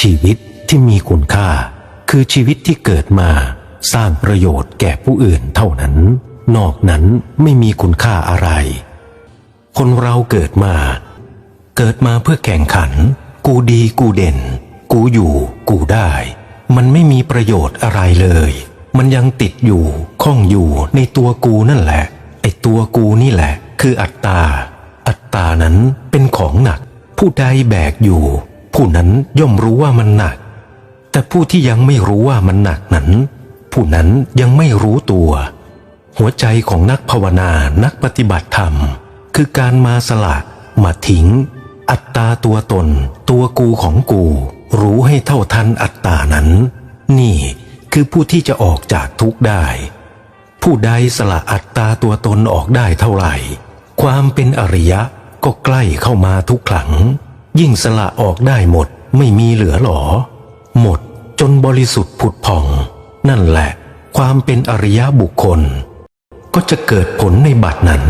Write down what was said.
ชีวิตที่มีคุณค่า คือชีวิตที่เกิดมา สร้างประโยชน์แก่ผู้อื่นเท่านั้น นอกนั้นไม่มีคุณค่าอะไร คนเราเกิดมา เกิดมาเพื่อแข่งขัน กูดีกูเด่น กูอยู่ กูได้ มันไม่มีประโยชน์อะไรเลย มันยังติดอยู่ข้องอยู่ในตัวกูนั่นแหละ ไอ้ตัวกูนี่แหละ คืออัตตา อัตตานั้นเป็นของหนัก ผู้ใดแบกอยู่ ผู้นั้นย่อมรู้ว่ามันหนัก แต่ผู้ที่ยังไม่รู้ว่ามันหนักนั้น ผู้นั้นยังไม่รู้ตัว หัวใจของนักภาวนานักปฏิบัติธรรม คือการมาสละมาทิ้ง อัตตาตัวตน ตัวกูของกู รู้ให้เท่าทันอัตตานั้น นี่คือผู้ที่จะออกจากทุกข์ได้ ผู้ใดสละอัตตาตัวตนออกได้เท่าไหร่ ความเป็นอริยะก็ใกล้เข้ามาทุกครั้ง ยิ่งสละออกได้หมดไม่มีเหลือหรอ หมดจนบริสุทธิ์ผุดผ่อง นั่นแหละ ความเป็นอริยบุคคล ก็จะเกิดผลในบัดนั้น